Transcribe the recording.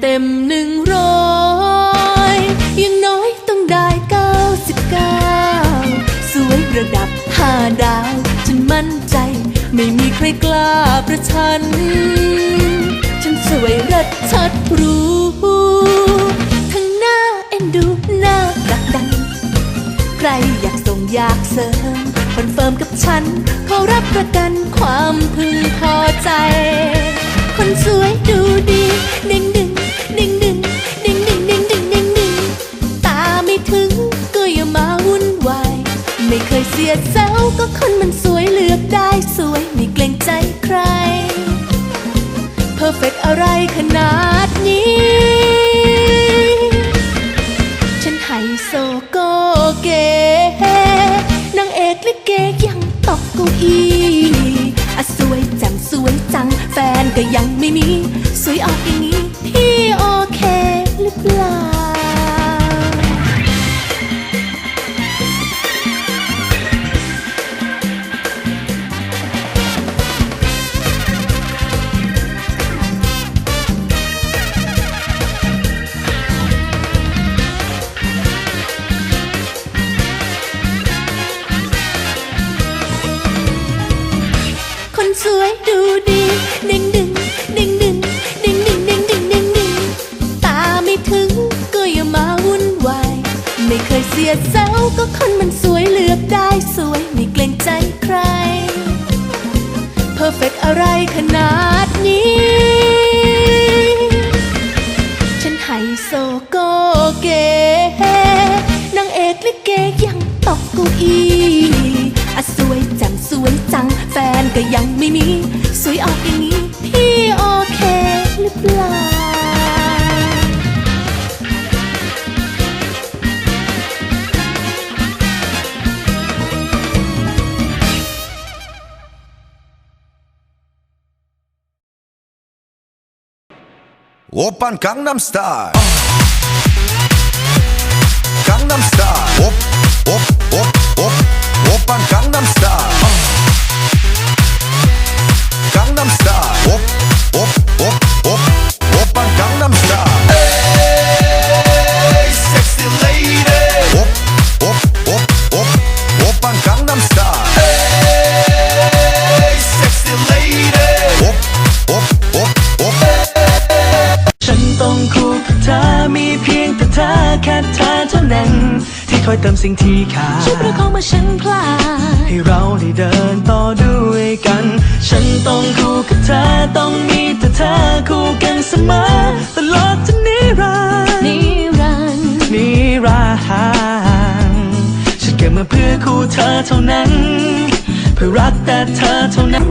เต็มหนึ่งร้อยยังน้อยต้องได้เก้าสิบเก้าสวยระดับห้าดาว ฉันมั่นใจ ไม่มีใครกล้าประชัน ฉันสวยรัดชัดรู้ ทั้งหน้าเอ็นดูหน้าผลักดัน ใครอยากส่งอยากเสริมคอนเฟิร์มกับฉัน เขารับประกันความพึงพอใจ คนสวยดู ไม่เคยเสียเซลก็คนมันสวยเลือกได้สวยไม่เกรงใจใคร เพอร์เฟกอะไรขนาดนี้ ฉันไฮโซโกเก๋นางเอกลิเกยังตกเก้าอี้ ดูดีดึงดึงดึงดึงดึงดึงดึงดึงดึงดึงตาไม่ถึงก็อย่ามาวุ่นวาย ไม่เคยเสียเซลก็คนมันสวยเลือกได้สวยไม่เกรงใจใคร เพอร์เฟกอะไรขนาดนี้ ฉันไฮโซโกเก๋นางเอกลิเกยังตกเก้าอี้อะสวยจังสวยจังแฟนก็ยังไม่มี 오빤 강남스타일 강남스타일 คอยเติมสิ่งที่ขาดช่วยประคองมาฉันพลาดให้เราได้เดินต่อด้วยกัน ฉันต้องคู่กับเธอต้องมีแต่เธอคู่กันเสมอตลอดจนนิรันดร์นิรันดร์นิรันดร์ฉันเกิดมาเพื่อคู่เธอเท่านั้น เพื่อรักแต่เธอเท่านั้น